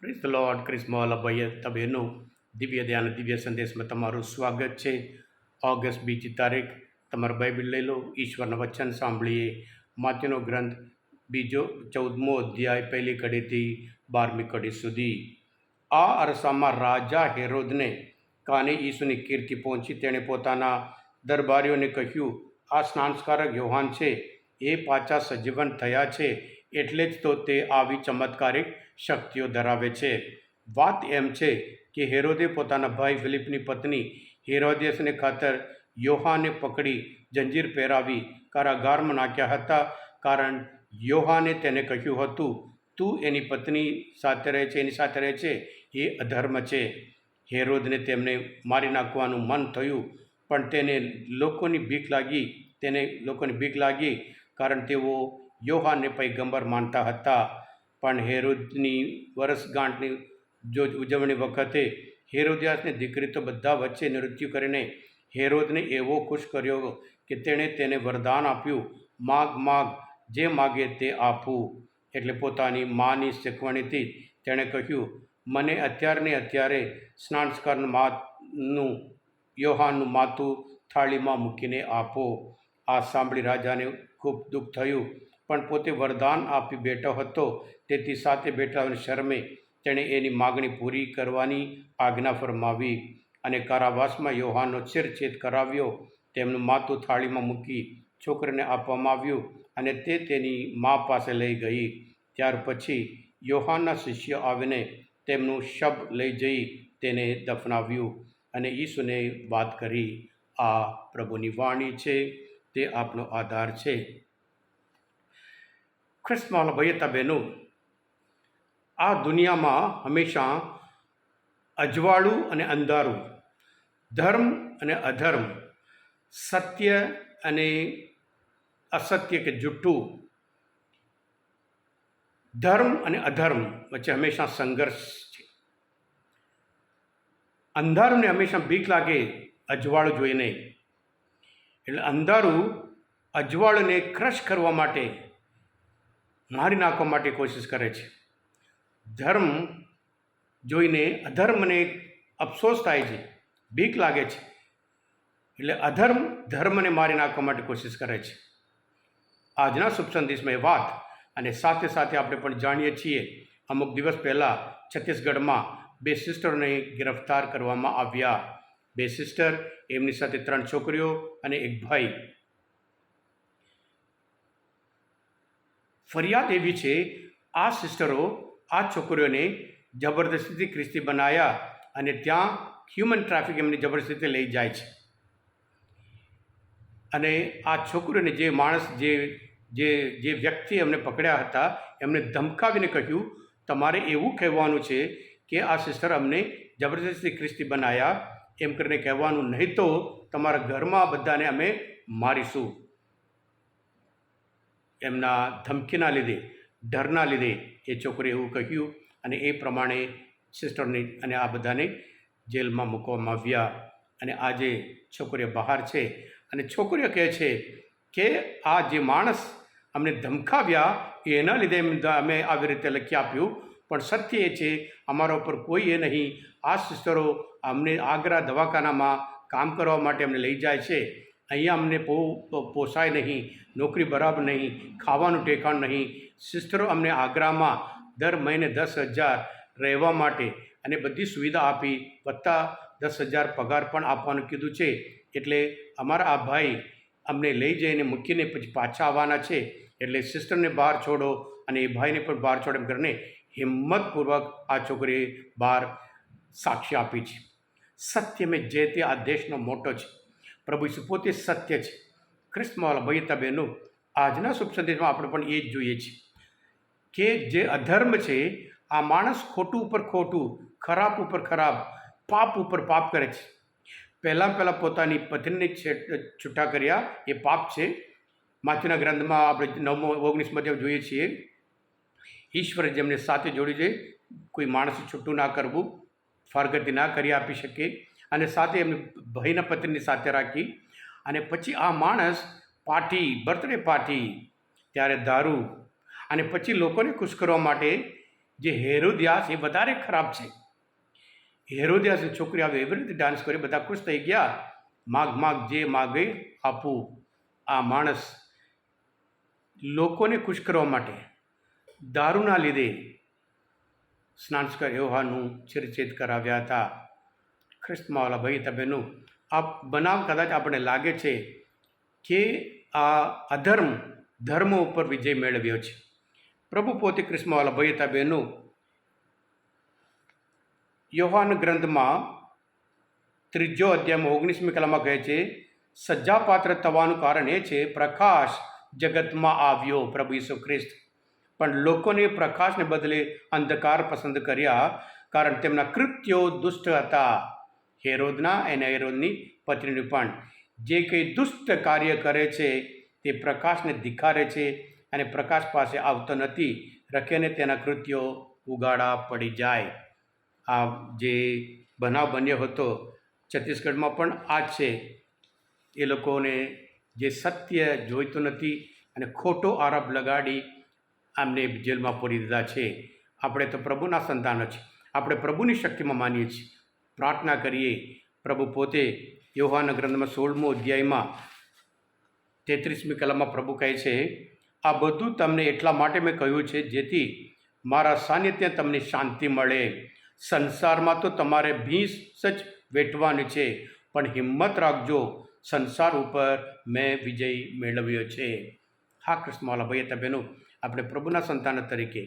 Praise the lord ક્રિસ્મ અભય તબેનું દિવ્ય ધ્યાન, દિવ્ય સંદેશમાં તમારું સ્વાગત છે. ઓગસ્ટ બીજી તારીખ, તમારું બાઇબલ લઈ લો, ઈશ્વરના વચન સાંભળીએ. માત્યનો ગ્રંથ, બીજો ચૌદમો અધ્યાય, પહેલી કડીથી બારમી કડી સુધી. આ અરસામાં રાજા હેરોદને કાને ઈસુની કીર્તિ પહોંચી. તેણે પોતાના દરબારીઓને કહ્યું, આ સ્નાનસ્કારક યોહાન છે. એ પાછા સજીવન થયા છે. એટલે જ તો તે આવી ચમત્કારિક શક્તિઓ ધરાવે છે. વાત એમ છે કે હેરોદે પોતાના ભાઈ ફિલિપની પત્ની હેરોદેસને ખાતર યોહાને પકડી જંજીર પહેરાવી કારાગારમાં નાખ્યા હતા કારણ યોહાને તેને કહ્યું હતું, તું એની પત્ની સાથે રહે છે, એની સાથે રહે છે, એ અધર્મ છે. હેરોદને તેમને મારી નાખવાનું મન થયું, પણ તેને લોકોની ભીખ લાગી, તેને લોકોની ભીખ લાગી કારણ તેઓ યોહાનને પૈગંબર માનતા હતા. પણ હેરોદની વર્ષગાંઠની જો ઉજવણી વખતે હેરોદિયાસની દીકરી તો બધા વચ્ચે નૃત્ય કરીને હેરોદને એવો ખુશ કર્યો કે તેણે તેને વરદાન આપ્યું. માગ માગ, જે માગે તે આપવું એટલે પોતાની માની શીખવણીથી તેણે કહ્યું, મને અત્યારને અત્યારે સ્નાનસ્કરણ માનું યોહાનનું માથું થાળીમાં મૂકીને આપો. આ સાંભળી રાજાને ખૂબ દુઃખ થયું. પણ પોતે વરદાન આપી બેઠો હતો. તેથી સાથે બેઠાને શરમે તેણે એની માગણી પૂરી કરવાની આજ્ઞા ફરમાવી અને કારાવાસમાં યોહાનનો છેરછેદ કરાવ્યો. તેમનું માથું થાળીમાં મૂકી છોકરીને આપવામાં આવ્યું અને તે તેની મા પાસે લઈ ગઈ. ત્યાર પછી યોહાનના શિષ્ય આવીને તેમનું શબ લઈ જઈ તેને દફનાવ્યું અને ઈસુને વાત કરી, આ પ્રભુની વાણી છે, તે આપનો આધાર છે. ખ્રિસ્તમાલ ભયતા બહેનો આ દુનિયામાં હંમેશા અજવાળું અને અંધારું, ધર્મ અને અધર્મ, સત્ય અને અસત્ય કે જુઠ્ઠું, ધર્મ અને અધર્મ વચ્ચે હંમેશા સંઘર્ષ છે. અંધારુંને હંમેશા બીક લાગે, અજવાળું જોઈને એટલે અંધારું અજવાળને ક્રશ કરવા માટે મારી નાખવા માટે કોશિશ કરે છે. ધર્મ જોઈને અધર્મને અફસોસ થાય છે, બીક લાગે છે. એટલે અધર્મ ધર્મને મારી નાખવા માટે કોશિશ કરે છે. આજના શુભ સંદેશમાં એ વાત અને સાથે સાથે આપણે પણ જાણીએ છીએ, અમુક દિવસ પહેલાં છત્તીસગઢમાં બે સિસ્ટરોને ગિરફ્તાર કરવામાં આવ્યા. બે સિસ્ટર, એમની સાથે ત્રણ છોકરીઓ અને એક ભાઈ. ફરિયાદ એવી છે, આ સિસ્ટરો, આ છોકરીઓને જબરદસ્તીથી ખ્રિસ્તી બનાવ્યા અને ત્યાં હ્યુમન ટ્રાફિક એમને જબરદસ્તીથી લઈ જાય છે. અને આ છોકરીઓને જે માણસ, જે જે જે વ્યક્તિ એમને પકડ્યા હતા, એમને ધમકાવીને કહ્યું, તમારે એવું કહેવાનું છે કે આ સિસ્ટર અમને જબરદસ્તી ખ્રિસ્તી બનાવ્યા એમ કરીને કહેવાનું નહીં તો તમારા ઘરમાં બધાને અમે મારીશું. એમના ધમકીના લીધે, ડરના લીધે એ છોકરીએ એવું કહ્યું અને એ પ્રમાણે સિસ્ટરને અને આ બધાને જેલમાં મૂકવામાં આવ્યા અને આજે છોકરીઓ બહાર છે અને છોકરીઓ કહે છે કે આ જે માણસ અમને ધમકાવ્યા એના લીધે અમે આવી રીતે લખી આપ્યું. પણ સત્ય એ છે, અમારા ઉપર કોઈ એ નહીં. આ સિસ્ટરો અમને આગ્રા દવાખાનામાં કામ કરવા માટે અમને લઈ જાય છે. અહીંયા અમને પોસાય નહીં, નોકરી બરાબર નહીં, ખાવાનું ટેકાણ નહીં. સિસ્ટરો અમને આગ્રામાં દર મહિને દસ હજાર રહેવા માટે અને બધી સુવિધા આપી, વત્તા દસ હજાર પગાર પણ આપવાનું કીધું છે. એટલે અમારા આ ભાઈ અમને લઈ જઈને મૂકીને પછી પાછા આવવાના છે. એટલે સિસ્ટરને બહાર છોડો અને એ ભાઈને પણ બહાર છોડો કરીને હિંમતપૂર્વક આ છોકરીએ બહાર સાક્ષી આપી છે. સત્ય મેં જે તે આ દેશનો મોટો છે. પ્રભુ ઈસુ પોતે સત્ય છે. ખ્રિસ્તમાં ભયતા બહેનો, આજના શુભ સંદેશમાં આપણે પણ એ જ જોઈએ છીએ કે જે અધર્મ છે, આ માણસ ખોટું ઉપર ખોટું, ખરાબ ઉપર ખરાબ, પાપ ઉપર પાપ કરે છે. પહેલાં પહેલાં પોતાની પત્નીને છૂટા કર્યા, એ પાપ છે. માથીના ગ્રંથમાં આપણે નવમો ઓગણીસ મધ્યમ જોઈએ છીએ, ઈશ્વરે જેમને સાથે જોડી છે, કોઈ માણસ છૂટું ના કરવું, ફરગતિ ના કરી આપી શકે અને સાથે એમની ભાઈના પત્નીની સાથે રાખી. અને પછી આ માણસ પાર્ટી બર્થડે પાર્ટી ત્યારે દારૂ અને પછી લોકોને ખુશ કરવા માટે જે હેરોદિયાસ એ વધારે ખરાબ છે. હેરોદિયાસની છોકરી આવે એવી રીતે ડાન્સ કરે, બધા ખુશ થઈ ગયા. માગ માગ, જે માગે આપવું આ માણસ લોકોને ખુશ કરવા માટે દારૂના લીધે સ્નાનસ્કર યોહાનું ચિરચેત કરાવ્યા હતા. ખ્રિસ્તમાવાલા ભાઈ તબેનું આ બનાવ કદાચ આપણે લાગે છે કે આ અધર્મ, ધર્મ ઉપર વિજય મેળવ્યો છે. પ્રભુ પોતે ક્રિસ્માવાલા ભાઈ તબેનું યોહાન ગ્રંથમાં ત્રીજો અધ્યાયમાં ઓગણીસમી કલામાં કહે છે, સજ્જાપાત્ર થવાનું કારણ એ છે, પ્રકાશ જગતમાં આવ્યો પ્રભુ ઈસુ ખ્રિસ્ત. પણ લોકોને પ્રકાશને બદલે અંધકાર પસંદ કર્યા, કારણ તેમના કૃત્યો દુષ્ટ હતા. હેરોદના અને હેરોદની પત્નીનું પણ. જે કંઈ દુષ્ટ કાર્ય કરે છે, તે પ્રકાશને ધિખારે છે અને પ્રકાશ પાસે આવતો નથી, રખેને તેના કૃત્યો ઉગાડા પડી જાય. આ જે બનાવ બન્યો હતો, છત્તીસગઢમાં પણ આ છે. એ લોકોને જે સત્ય જોઈતું નથી અને ખોટો આરોપ લગાડી આમને જેલમાં પૂરી દીધા છે. આપણે તો પ્રભુના સંતાન છે આપણે પ્રભુની શક્તિમાં માનીએ છીએ. પ્રાર્થના કરીએ. પ્રભુ પોતે યોહાના ગ્રંથમાં સોળમો અધ્યાયમાં તેત્રીસમી કલામાં પ્રભુ કહે છે, આ બધું તમને એટલા માટે મેં કહ્યું છે, જેથી મારા સાનિધ્ય તમને શાંતિ મળે. સંસારમાં તો તમારે ભીંસ જ વેઠવાની છે, પણ હિંમત રાખજો, સંસાર ઉપર મેં વિજય મેળવ્યો છે. હા કૃષ્ણવાલા ભાઈ તબેનો આપણે પ્રભુના સંતાન તરીકે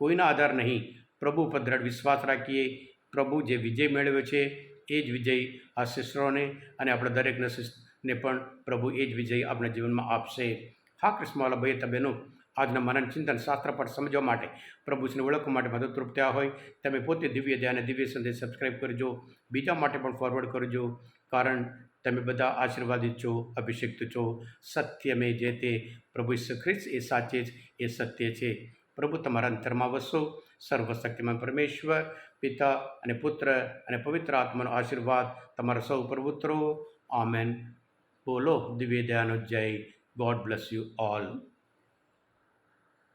કોઈના આધાર નહીં, પ્રભુ ઉપર દ્રઢ વિશ્વાસ રાખીએ. પ્રભુ જે વિજય મેળવ્યો છે, એ જ વિજય આ શિષ્યોને અને આપણા દરેકને શિષ્યને પણ પ્રભુ એ જ વિજય આપણા જીવનમાં આપશે. હા કૃષ્ણવાલા ભાઈ તબેનો આજના મનન ચિંતન શાસ્ત્ર પર સમજવા માટે પ્રભુશ્રીને ઓળખવા માટે મદદરૂપ થયા હોય, તમે પોતે દિવ્ય ધ્યાન દિવ્ય સંદેશ સબસ્ક્રાઈબ કરજો. બીજા માટે પણ ફોરવર્ડ કરજો, કારણ તમે બધા આશીર્વાદિત છો, અભિષિક્ત છો. સત્ય મેં જે તે, પ્રભુ ખ્રિસ્ત એ સાચે જ, એ સત્ય છે. પ્રભુ તમારા અંતરમાં વસો. સર્વશક્તિમાન પરમેશ્વર, પિતા અને પુત્ર અને પવિત્ર આત્માનો આશીર્વાદ તમારા સૌ પર ઉતરો આમેન. બોલો, દિવ્ય દયાનો જય. God bless you all